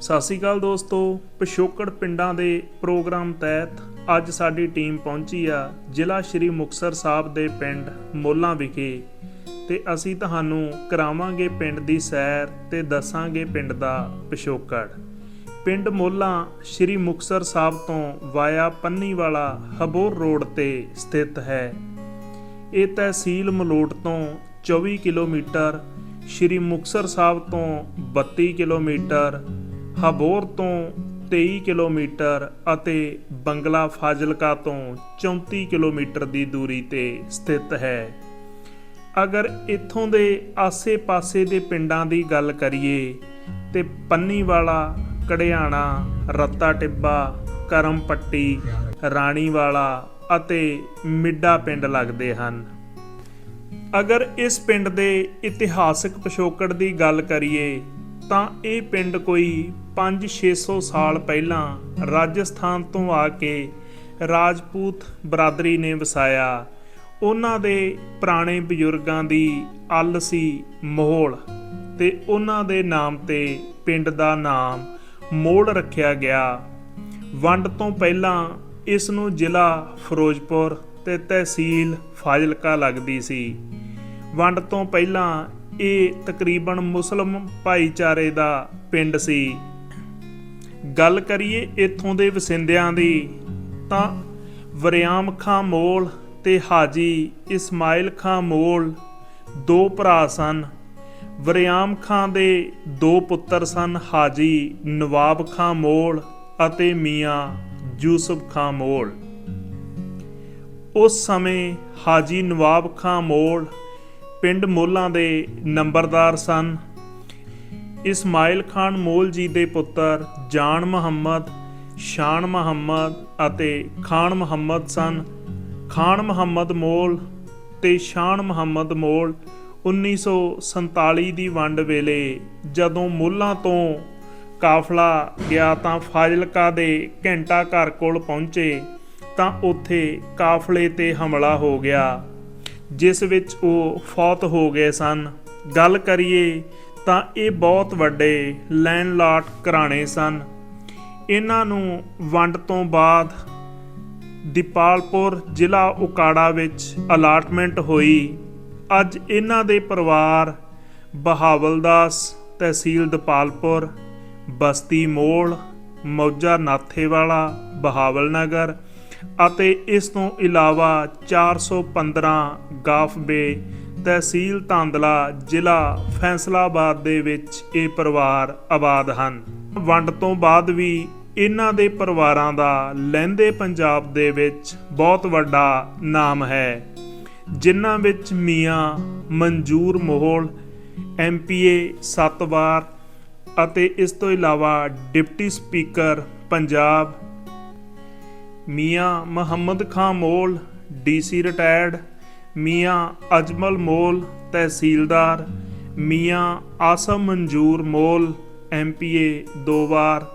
ਸਤਿ ਸ਼੍ਰੀ ਅਕਾਲ ਦੋਸਤੋ, ਪਿਛੋਕੜ ਪਿੰਡਾਂ ਦੇ ਪ੍ਰੋਗਰਾਮ ਤਹਿਤ ਅੱਜ ਸਾਡੀ ਟੀਮ ਪਹੁੰਚੀ ਆ ਜ਼ਿਲ੍ਹਾ ਸ਼੍ਰੀ ਮੁਕਤਸਰ ਸਾਹਿਬ ਦੇ ਪਿੰਡ ਮੋਲਾਂ ਵਿਖੇ ਤੇ ਅਸੀਂ ਤੁਹਾਨੂੰ ਕਰਾਵਾਂਗੇ ਪਿੰਡ ਦੀ ਸੈਰ ਤੇ ਦੱਸਾਂਗੇ ਪਿੰਡ ਦਾ ਪਿਛੋਕੜ। ਪਿੰਡ ਮੋਲਾਂ ਸ਼੍ਰੀ ਮੁਕਤਸਰ ਸਾਹਿਬ ਤੋਂ ਵਾਇਆ ਪੰਨੀਵਾਲਾ ਹਬੋਰ ਰੋਡ ਤੇ ਸਥਿਤ ਹੈ। ਇਹ ਤਹਿਸੀਲ ਮਲੋਟ ਤੋਂ 24 ਕਿਲੋਮੀਟਰ, ਸ਼੍ਰੀ ਮੁਕਤਸਰ ਸਾਹਿਬ ਤੋਂ 32 ਕਿਲੋਮੀਟਰ ਹਬੋਰ ਤੋਂ 23 ਕਿਲੋਮੀਟਰ ਅਤੇ ਬੰਗਲਾ ਫਾਜ਼ਿਲਕਾ ਤੋਂ 34 ਕਿਲੋਮੀਟਰ ਦੀ ਦੂਰੀ ਤੇ ਸਥਿਤ ਹੈ। ਅਗਰ ਇੱਥੋਂ ਦੇ ਆਸੇ-ਪਾਸੇ ਦੇ ਪਿੰਡਾਂ ਦੀ ਗੱਲ ਕਰੀਏ ਤੇ ਪੰਨੀਵਾਲਾ, ਕੜਿਆਣਾ ਰੱਤਾ ਟਿੱਬਾ ਕਰਮ ਪੱਟੀ ਰਾਣੀਵਾਲਾ ਅਤੇ ਮਿੱਡਾ ਪਿੰਡ ਲੱਗਦੇ ਹਨ। ਅਗਰ ਇਸ ਪਿੰਡ ਦੇ ਇਤਿਹਾਸਕ ਪਿਛੋਕੜ ਦੀ ਗੱਲ ਕਰੀਏ ਤਾਂ ਇਹ ਪਿੰਡ ਕੋਈ 5-600 ਸਾਲ ਪਹਿਲਾਂ ਰਾਜਸਥਾਨ ਤੋਂ ਆ ਕੇ ਰਾਜਪੂਤ ਬਰਾਦਰੀ ਨੇ ਵਸਾਇਆ। ਉਹਨਾਂ ਦੇ ਪੁਰਾਣੇ ਬਜ਼ੁਰਗਾਂ ਦੀ ਅੱਲ ਸੀ ਮੋਹਲ ਤੇ ਉਹਨਾਂ ਦੇ ਨਾਮ ਤੇ ਪਿੰਡ ਦਾ ਨਾਮ ਮੋੜ ਰੱਖਿਆ ਗਿਆ। ਵੰਡ ਤੋਂ ਪਹਿਲਾਂ ਇਸ ਨੂੰ ਜ਼ਿਲ੍ਹਾ ਫਿਰੋਜ਼ਪੁਰ ਤੇ ਤਹਿਸੀਲ ਫਾਜ਼ਿਲਕਾ ਲੱਗਦੀ ਸੀ। ਵੰਡ ਤੋਂ ਪਹਿਲਾਂ ਇਹ ਤਕਰੀਬਨ ਮੁਸਲਮ ਭਾਈਚਾਰੇ ਦਾ ਪਿੰਡ ਸੀ। ਗੱਲ ਕਰੀਏ ਇੱਥੋਂ ਦੇ ਵਸਿੰਦਿਆਂ ਦੀ, ਤਾਂ ਵਰਿਆਮ ਖਾਂ ਮੋਲ ਤੇ ਹਾਜੀ ਇਸਮਾਇਲ ਖਾਂ ਮੋਲ ਦੋ ਭਰਾ ਸਨ। ਵਰਿਆਮ ਖਾਂ ਦੇ ਦੋ ਪੁੱਤਰ ਸਨ, ਹਾਜੀ ਨਵਾਬ ਖਾਂ ਮੋਲ ਅਤੇ ਮੀਆਂ ਯੂਸਫ ਖਾਂ ਮੋਲ। ਉਸ ਸਮੇਂ ਹਾਜੀ ਨਵਾਬ ਖਾਂ ਮੋਲ ਪਿੰਡ ਮੋਲਾਂ ਦੇ ਨੰਬਰਦਾਰ ਸਨ। ਇਸਮਾਇਲ ਖਾਨ ਮੋਲ ਜੀ ਦੇ ਪੁੱਤਰ ਜਾਨ ਮੁਹੰਮਦ, ਸ਼ਾਨ ਮੁਹੰਮਦ ਅਤੇ ਖਾਨ ਮੁਹੰਮਦ ਸਨ। ਖਾਨ ਮੁਹੰਮਦ ਮੋਲ ਤੇ ਸ਼ਾਨ ਮੁਹੰਮਦ ਮੋਲ 1947 ਦੀ ਵੰਡ ਵੇਲੇ ਜਦੋਂ ਮੁੱਲਾਂ ਤੋਂ ਕਾਫਲਾ ਗਿਆ ਤਾਂ ਫਾਜ਼ਿਲਕਾ ਦੇ ਘੰਟਾ ਘਰ ਕੋਲ ਪਹੁੰਚੇ ਤਾਂ ਉੱਥੇ ਕਾਫਲੇ ਤੇ ਹਮਲਾ ਹੋ ਗਿਆ। ਜਿਸ ਵਿੱਚ ਉਹ ਫੌਤ ਹੋ ਗਏ ਸਨ। ਗੱਲ ਕਰੀਏ ਤਾਂ ਇਹ ਬਹੁਤ ਵੱਡੇ ਲੈਂਡਲਾਰਡ ਘਰਾਣੇ ਸਨ। ਇਹਨਾਂ ਨੂੰ ਵੰਡ ਤੋਂ ਬਾਅਦ ਦੀਪਾਲਪੁਰ ਜ਼ਿਲ੍ਹਾ ਉਕਾੜਾ ਵਿੱਚ ਅਲਾਟਮੈਂਟ ਹੋਈ। ਅੱਜ ਇਹਨਾਂ ਦੇ ਪਰਿਵਾਰ ਬਹਾਵਲਦਾਸ, ਤਹਿਸੀਲ ਦੀਪਾਲਪੁਰ, ਬਸਤੀ ਮੋੜ, ਮੌਜਾ ਨਾਥੇਵਾਲਾ ਬਹਾਵਲ ਨਗਰ ਅਤੇ ਇਸ ਤੋਂ ਇਲਾਵਾ 415 ਗਾਫਬੇ ਤਹਿਸੀਲ ਤਾਂਦਲਾ ਜ਼ਿਲ੍ਹਾ ਫੈਸਲਾਬਾਦ ਦੇ ਵਿੱਚ ਇਹ ਪਰਿਵਾਰ ਆਬਾਦ ਹਨ। ਵੰਡ ਤੋਂ ਬਾਅਦ ਵੀ ਇਹਨਾਂ ਦੇ ਪਰਿਵਾਰਾਂ ਦਾ ਲਹਿੰਦੇ ਪੰਜਾਬ ਦੇ ਵਿੱਚ ਬਹੁਤ ਵੱਡਾ ਨਾਮ ਹੈ, ਜਿਨ੍ਹਾਂ ਵਿੱਚ ਮੀਆਂ ਮਨਜੂਰ ਮੋਹਲ ਐਮਪੀਏ 7 ਵਾਰ ਅਤੇ ਇਸ ਤੋਂ ਇਲਾਵਾ deputy speaker Punjab Mian Muhammad Khan Mol, DC retired, Mian Ajmal Mol, ਤਹਿਸੀਲਦਾਰ, ਮੀਆਂ ਆਸਮ ਮਨਜੂਰ ਮੋਲ ਐਮਪੀਏ ਦੋ ਵਾਰ,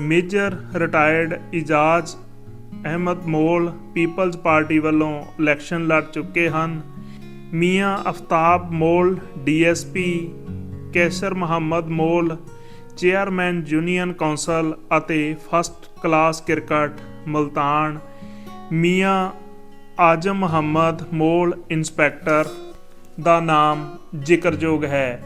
ਮੇਜਰ ਰਿਟਾਇਰਡ ਇਜਾਜ਼ ਅਹਿਮਦ ਮੋਲ, ਪੀਪਲਜ਼ ਪਾਰਟੀ ਵੱਲੋਂ ਇਲੈਕਸ਼ਨ ਲੜ ਚੁੱਕੇ ਹਨ, Mian Aftab Mol DSP Qaiser Muhammad Mol, chairman union council ਅਤੇ first class cricket Multan, Mian Azam Muhammad Mol inspector ਦਾ ਨਾਮ ਜ਼ਿਕਰਯੋਗ ਹੈ।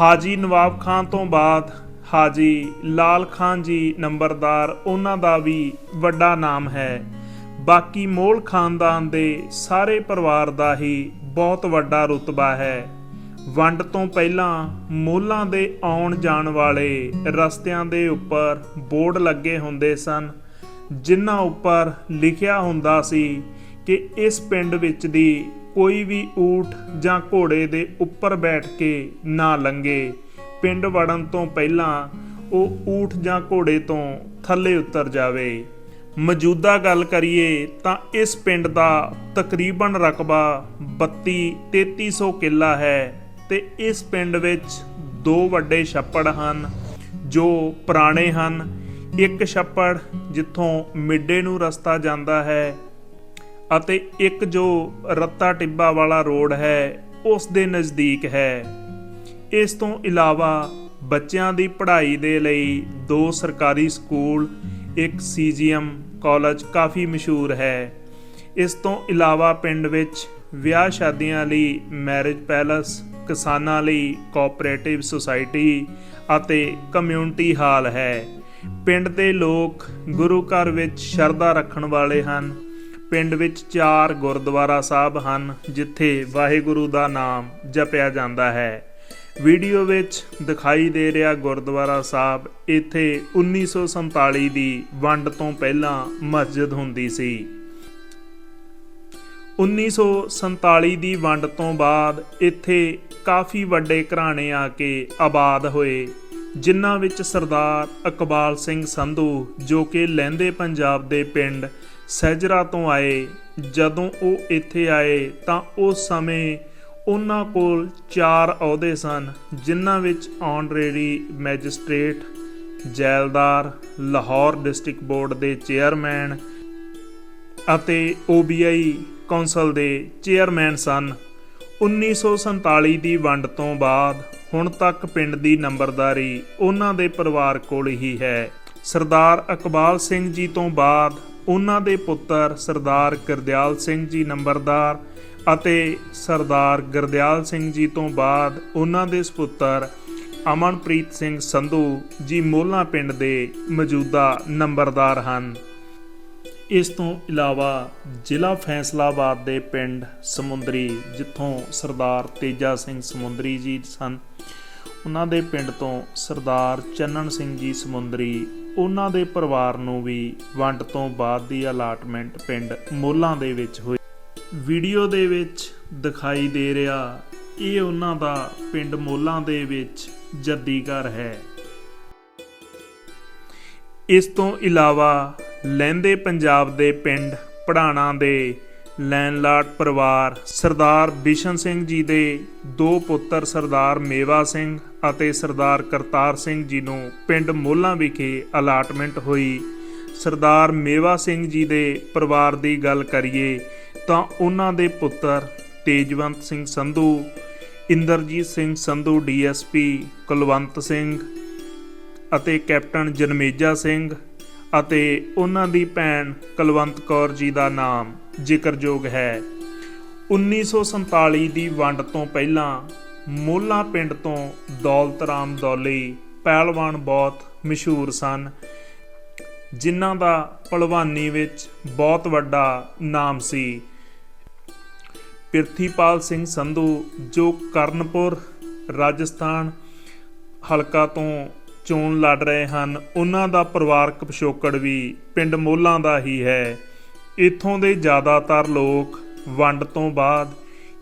ਹਾਜੀ ਨਵਾਬ ਖਾਨ ਤੋਂ ਬਾਅਦ ਹਾਜੀ ਲਾਲ ਖਾਨ ਜੀ ਨੰਬਰਦਾਰ ਉਹਨਾਂ ਦਾ ਵੀ ਵੱਡਾ ਨਾਮ ਹੈ। ਬਾਕੀ ਮੋਲ ਖਾਨਦਾਨ ਦੇ ਸਾਰੇ ਪਰਿਵਾਰ ਦਾ ਹੀ ਬਹੁਤ ਵੱਡਾ ਰੁਤਬਾ ਹੈ। ਵੰਡ ਤੋਂ ਪਹਿਲਾਂ ਮੋਲਾਂ ਦੇ ਆਉਣ ਜਾਣ ਵਾਲੇ ਰਸਤਿਆਂ ਦੇ ਉੱਪਰ ਬੋਰਡ ਲੱਗੇ ਹੁੰਦੇ ਸਨ। ਜਿਨ੍ਹਾਂ ਉੱਪਰ ਲਿਖਿਆ ਹੁੰਦਾ ਸੀ ਕਿ ਇਸ ਪਿੰਡ ਵਿੱਚ ਦੀ ਕੋਈ ਵੀ ਊਠ ਜਾਂ ਘੋੜੇ ਦੇ ਉੱਪਰ ਬੈਠ ਕੇ ਨਾ ਲੰਗੇ ਪਿੰਡ ਵੜਨ ਤੋਂ ਪਹਿਲਾਂ ਉਹ ਊਠ ਜਾਂ ਘੋੜੇ ਤੋਂ ਥੱਲੇ ਉਤਰ ਜਾਵੇ। ਮੌਜੂਦਾ ਗੱਲ ਕਰੀਏ ਤਾਂ ਇਸ ਪਿੰਡ ਦਾ ਤਕਰੀਬਨ ਰਕਬਾ 32 3300 ਕਿੱਲਾ ਹੈ ਤੇ ਇਸ ਪਿੰਡ ਵਿੱਚ ਦੋ ਵੱਡੇ ਛੱਪੜ ਹਨ ਜੋ ਪੁਰਾਣੇ ਹਨ। ਇੱਕ ਛੱਪੜ ਜਿੱਥੋਂ ਮਿੱਡੇ ਨੂੰ ਰਸਤਾ ਜਾਂਦਾ ਹੈ ਅਤੇ ਇੱਕ ਜੋ ਰੱਤਾ ਟਿੱਬਾ ਵਾਲਾ ਰੋਡ ਹੈ, ਉਸ ਦੇ ਨਜ਼ਦੀਕ ਹੈ। ਇਸ ਤੋਂ ਇਲਾਵਾ ਬੱਚਿਆਂ ਦੀ ਪੜ੍ਹਾਈ ਦੇ ਲਈ ਦੋ ਸਰਕਾਰੀ ਸਕੂਲ, ਇੱਕ ਸੀਜੀਐਮ ਕਾਲਜ ਕਾਫੀ ਮਸ਼ਹੂਰ ਹੈ। ਇਸ ਤੋਂ ਇਲਾਵਾ ਪਿੰਡ ਵਿੱਚ ਵਿਆਹ ਸ਼ਾਦੀਆਂ ਲਈ ਮੈਰਿਜ ਪੈਲਸ, ਕਿਸਾਨਾਂ ਲਈ ਕੋਆਪਰੇਟਿਵ ਸੁਸਾਇਟੀ ਅਤੇ ਕਮਿਊਨਿਟੀ ਹਾਲ ਹੈ। ਪਿੰਡ ਦੇ ਲੋਕ ਗੁਰੂ ਘਰ ਵਿੱਚ ਸ਼ਰਧਾ ਰੱਖਣ ਵਾਲੇ ਹਨ। ਪਿੰਡ ਵਿੱਚ ਚਾਰ ਗੁਰਦੁਆਰਾ ਸਾਹਿਬ ਹਨ, ਜਿੱਥੇ ਵਾਹਿਗੁਰੂ ਦਾ ਨਾਮ ਜਪਿਆ ਜਾਂਦਾ ਹੈ। ਵੀਡੀਓ ਵਿੱਚ ਦਿਖਾਈ ਦੇ ਰਿਹਾ ਗੁਰਦੁਆਰਾ ਸਾਹਿਬ, ਇੱਥੇ 1947 ਦੀ ਵੰਡ ਤੋਂ ਪਹਿਲਾਂ ਮਸਜਿਦ ਹੁੰਦੀ ਸੀ। 1947 ਦੀ ਵੰਡ ਤੋਂ ਬਾਅਦ ਇੱਥੇ ਕਾਫੀ ਵੱਡੇ ਘਰਾਣੇ ਆ ਕੇ ਆਬਾਦ ਹੋਏ। ਜਿਨ੍ਹਾਂ ਵਿੱਚ ਸਰਦਾਰ ਇਕਬਾਲ ਸਿੰਘ ਸੰਧੂ, ਜੋ ਕਿ ਲਹਿੰਦੇ ਪੰਜਾਬ ਦੇ ਪਿੰਡ ਸਹਿਜਰਾ ਤੋਂ ਆਏ, ਜਦੋਂ ਉਹ ਇੱਥੇ ਆਏ ਤਾਂ ਉਸ ਸਮੇਂ ਉਹਨਾਂ ਕੋਲ ਚਾਰ ਅਹੁਦੇ ਸਨ, ਜਿਨ੍ਹਾਂ ਵਿੱਚ ਆਨਰੇਰੀ ਮੈਜਿਸਟ੍ਰੇਟ, ਜੈਲਦਾਰ, ਲਾਹੌਰ ਡਿਸਟ੍ਰਿਕਟ ਬੋਰਡ ਦੇ ਚੇਅਰਮੈਨ ਅਤੇ OBI ਕੌਂਸਲ ਦੇ ਚੇਅਰਮੈਨ ਸਨ। 1947 ਦੀ ਵੰਡ ਤੋਂ ਬਾਅਦ ਹੁਣ ਤੱਕ ਪਿੰਡ ਦੀ ਨੰਬਰਦਾਰੀ ਉਹਨਾਂ ਦੇ ਪਰਿਵਾਰ ਕੋਲ ਹੀ ਹੈ। ਸਰਦਾਰ ਇਕਬਾਲ ਸਿੰਘ ਜੀ ਤੋਂ ਬਾਅਦ ਉਹਨਾਂ ਦੇ ਪੁੱਤਰ ਸਰਦਾਰ ਗੁਰਦਿਆਲ ਸਿੰਘ ਜੀ ਨੰਬਰਦਾਰ ਅਤੇ ਸਰਦਾਰ ਗੁਰਦਿਆਲ ਸਿੰਘ ਜੀ ਤੋਂ ਬਾਅਦ ਉਹਨਾਂ ਦੇ ਸੁਪੁੱਤਰ ਅਮਨਪ੍ਰੀਤ ਸਿੰਘ ਸੰਧੂ ਜੀ ਮੋਲਾ ਪਿੰਡ ਦੇ ਮੌਜੂਦਾ ਨੰਬਰਦਾਰ ਹਨ। ਇਸ ਤੋਂ ਇਲਾਵਾ ਜ਼ਿਲ੍ਹਾ ਫੈਸਲਾਬਾਦ ਦੇ ਪਿੰਡ ਸਮੁੰਦਰੀ, ਜਿੱਥੋਂ ਸਰਦਾਰ ਤੇਜਾ ਸਿੰਘ ਸਮੁੰਦਰੀ ਜੀ ਸਨ, ਉਹਨਾਂ ਦੇ ਪਿੰਡ ਤੋਂ ਸਰਦਾਰ ਚੰਨਣ ਸਿੰਘ ਜੀ ਸਮੁੰਦਰੀ, ਉਹਨਾਂ ਦੇ ਪਰਿਵਾਰ ਨੂੰ ਵੀ ਵੰਡ ਤੋਂ ਬਾਅਦ ਦੀ ਅਲਾਟਮੈਂਟ ਪਿੰਡ ਮੋਲਾਂ ਦੇ ਵਿੱਚ ਹੋਈ। ਵੀਡੀਓ ਦੇ ਵਿੱਚ ਦਿਖਾਈ ਦੇ ਰਿਹਾ, ਇਹ ਉਹਨਾਂ ਦਾ ਪਿੰਡ ਮੋਲਾਂ ਦੇ ਵਿੱਚ ਜੱਦੀ ਘਰ ਹੈ। ਇਸ ਤੋਂ ਇਲਾਵਾ ਲਹਿੰਦੇ ਪੰਜਾਬ ਦੇ ਪਿੰਡ ਪੜਾਣਾ ਦੇ ਲੈਂਡਲਾਰਡ ਪਰਿਵਾਰ ਸਰਦਾਰ ਬਿਸ਼ਨ ਸਿੰਘ ਜੀ ਦੇ ਦੋ ਪੁੱਤਰ ਸਰਦਾਰ ਮੇਵਾ ਸਿੰਘ ਅਤੇ ਸਰਦਾਰ ਕਰਤਾਰ ਸਿੰਘ ਜੀ ਨੂੰ ਪਿੰਡ ਮੋਲਾ ਵਿਖੇ ਅਲਾਟਮੈਂਟ ਹੋਈ। ਸਰਦਾਰ ਮੇਵਾ ਸਿੰਘ ਜੀ ਦੇ ਪਰਿਵਾਰ ਦੀ ਗੱਲ ਕਰੀਏ ਤਾਂ ਉਹਨਾਂ ਦੇ ਪੁੱਤਰ ਤੇਜਵੰਤ ਸਿੰਘ ਸੰਧੂ, ਇੰਦਰਜੀਤ ਸਿੰਘ ਸੰਧੂ ਡੀਐਸਪੀ ਕੁਲਵੰਤ ਸਿੰਘ ਅਤੇ ਕੈਪਟਨ ਜਨਮੇਜਾ ਸਿੰਘ ਅਤੇ ਉਹਨਾਂ ਦੀ ਭੈਣ ਕੁਲਵੰਤ ਕੌਰ ਜੀ ਦਾ ਨਾਮ ਜ਼ਿਕਰਯੋਗ ਹੈ। 1947 ਦੀ ਵੰਡ ਤੋਂ ਪਹਿਲਾਂ ਮੋਲਾ ਪਿੰਡ ਤੋਂ ਦੌਲਤ ਰਾਮ ਦੌਲੀ ਪਹਿਲਵਾਨ ਬਹੁਤ ਮਸ਼ਹੂਰ ਸਨ, ਜਿਨ੍ਹਾਂ ਦਾ ਪਹਿਲਵਾਨੀ ਵਿੱਚ ਬਹੁਤ ਵੱਡਾ ਨਾਮ ਸੀ। ਪਿਰਥੀਪਾਲ ਸਿੰਘ ਸੰਧੂ ਜੋ ਕਰਨਪੁਰ, ਰਾਜਸਥਾਨ, ਹਲਕਾ ਤੋਂ ਚੋਣ ਲੜ ਰਹੇ ਹਨ। ਉਹਨਾਂ ਦਾ ਪਰਿਵਾਰਕ ਪਿਛੋਕੜ ਵੀ ਪਿੰਡ ਮੋਲਾਂ ਦਾ ਹੀ ਹੈ। ਇੱਥੋਂ ਦੇ ਜ਼ਿਆਦਾਤਰ ਲੋਕ ਵੰਡ ਤੋਂ ਬਾਅਦ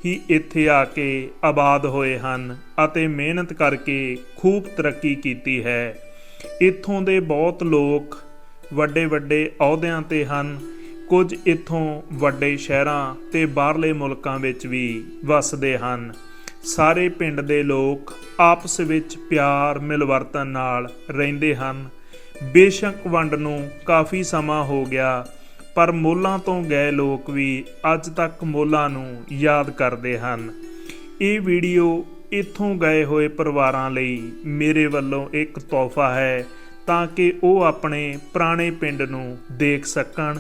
ਹੀ ਇੱਥੇ ਆ ਕੇ ਆਬਾਦ ਹੋਏ ਹਨ ਅਤੇ ਮਿਹਨਤ ਕਰਕੇ ਖੂਬ ਤਰੱਕੀ ਕੀਤੀ ਹੈ। ਇੱਥੋਂ ਦੇ ਬਹੁਤ ਲੋਕ ਵੱਡੇ ਵੱਡੇ ਅਹੁਦਿਆਂ ਤੇ ਹਨ। ਕੁਝ ਇੱਥੋਂ ਵੱਡੇ ਸ਼ਹਿਰਾਂ ਤੇ ਬਾਹਰਲੇ ਮੁਲਕਾਂ ਵਿੱਚ ਵੀ ਵੱਸਦੇ ਹਨ। ਸਾਰੇ ਪਿੰਡ ਦੇ ਲੋਕ ਆਪਸ ਵਿੱਚ ਪਿਆਰ ਮਿਲਵਰਤਨ ਨਾਲ ਰਹਿੰਦੇ ਹਨ। ਬੇਸ਼ੱਕ ਵੰਡ ਨੂੰ ਕਾਫੀ ਸਮਾਂ ਹੋ ਗਿਆ, ਪਰ ਮੋਲਾਂ ਤੋਂ ਗਏ ਲੋਕ ਵੀ ਅੱਜ ਤੱਕ ਮੋਲਾਂ ਨੂੰ ਯਾਦ ਕਰਦੇ ਹਨ। ਇਹ ਵੀਡੀਓ ਇੱਥੋਂ ਗਏ ਹੋਏ ਪਰਿਵਾਰਾਂ ਲਈ ਮੇਰੇ ਵੱਲੋਂ ਇੱਕ ਤੋਹਫਾ ਹੈ ਤਾਂ ਕਿ ਉਹ ਆਪਣੇ ਪੁਰਾਣੇ ਪਿੰਡ ਨੂੰ ਦੇਖ ਸਕਣ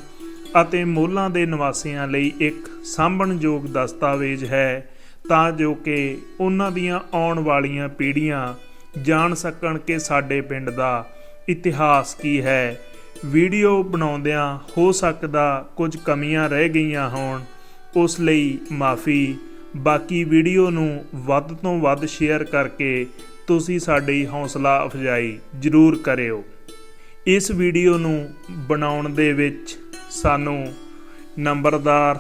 ਅਤੇ ਮੋਲਾਂ ਦੇ ਨਿਵਾਸੀਆਂ ਲਈ ਇੱਕ ਸਾਂਭਣਯੋਗ ਦਸਤਾਵੇਜ਼ ਹੈ। ਤਾਂ ਜੋ ਕਿ ਉਹਨਾਂ ਦੀਆਂ ਆਉਣ ਵਾਲੀਆਂ ਪੀੜ੍ਹੀਆਂ ਜਾਣ ਸਕਣ ਕਿ ਸਾਡੇ ਪਿੰਡ ਦਾ ਇਤਿਹਾਸ ਕੀ ਹੈ। ਵੀਡੀਓ ਬਣਾਉਂਦਿਆਂ ਹੋ ਸਕਦਾ ਕੁਝ ਕਮੀਆਂ ਰਹਿ ਗਈਆਂ ਹੋਣ, ਉਸ ਲਈ ਮਾਫੀ। ਬਾਕੀ ਵੀਡੀਓ ਨੂੰ ਵੱਧ ਤੋਂ ਵੱਧ ਸ਼ੇਅਰ ਕਰਕੇ ਤੁਸੀਂ ਸਾਡੀ ਹੌਸਲਾ ਅਫਜ਼ਾਈ ਜ਼ਰੂਰ ਕਰਿਓ। ਇਸ ਵੀਡੀਓ ਨੂੰ ਬਣਾਉਣ ਦੇ ਵਿੱਚ ਸਾਨੂੰ ਨੰਬਰਦਾਰ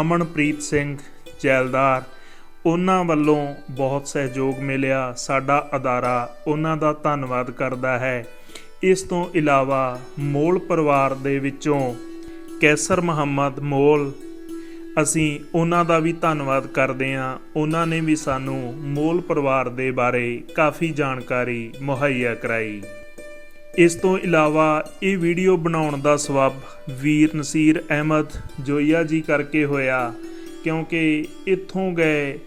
ਅਮਨਪ੍ਰੀਤ ਸਿੰਘ ਜੈਲਦਾਰ ਉਹਨਾਂ ਵੱਲੋਂ ਬਹੁਤ ਸਹਿਯੋਗ ਮਿਲਿਆ, ਸਾਡਾ ਅਦਾਰਾ ਉਹਨਾਂ ਦਾ ਧੰਨਵਾਦ ਕਰਦਾ ਹੈ। ਇਸ ਤੋਂ ਇਲਾਵਾ ਮੋਲ ਪਰਿਵਾਰ ਦੇ ਵਿੱਚੋਂ ਕੈਸਰ ਮੁਹੰਮਦ ਮੋਲ, ਅਸੀਂ ਉਹਨਾਂ ਦਾ ਵੀ ਧੰਨਵਾਦ ਕਰਦੇ ਹਾਂ। ਉਹਨਾਂ ਨੇ ਵੀ ਸਾਨੂੰ ਮੋਲ ਪਰਿਵਾਰ ਦੇ ਬਾਰੇ ਕਾਫੀ ਜਾਣਕਾਰੀ ਮੁਹੱਈਆ ਕਰਾਈ। ਇਸ ਤੋਂ ਇਲਾਵਾ ਇਹ ਵੀਡੀਓ ਬਣਾਉਣ ਦਾ ਸਬਬ ਵੀਰ ਨਸੀਰ ਅਹਿਮਦ ਜੋਈਆ ਜੀ ਕਰਕੇ ਹੋਇਆ, ਕਿਉਂਕਿ ਇੱਥੋਂ ਗਏ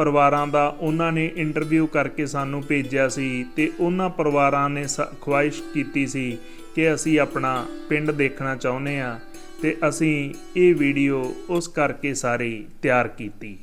ਪਰਿਵਾਰਾਂ ਦਾ ਉਹਨਾਂ ਨੇ ਇੰਟਰਵਿਊ ਕਰਕੇ ਸਾਨੂੰ ਭੇਜਿਆ ਸੀ ਤੇ ਉਹਨਾਂ ਪਰਿਵਾਰਾਂ ਨੇ ਸ- ਖੁਆਇਸ਼ ਕੀਤੀ ਸੀ ਕਿ ਅਸੀਂ ਆਪਣਾ ਪਿੰਡ ਦੇਖਣਾ ਚਾਹੁੰਦੇ ਆ ਤੇ ਅਸੀਂ ਇਹ ਵੀਡੀਓ ਉਸ ਕਰਕੇ ਸਾਰੀ ਤਿਆਰ ਕੀਤੀ।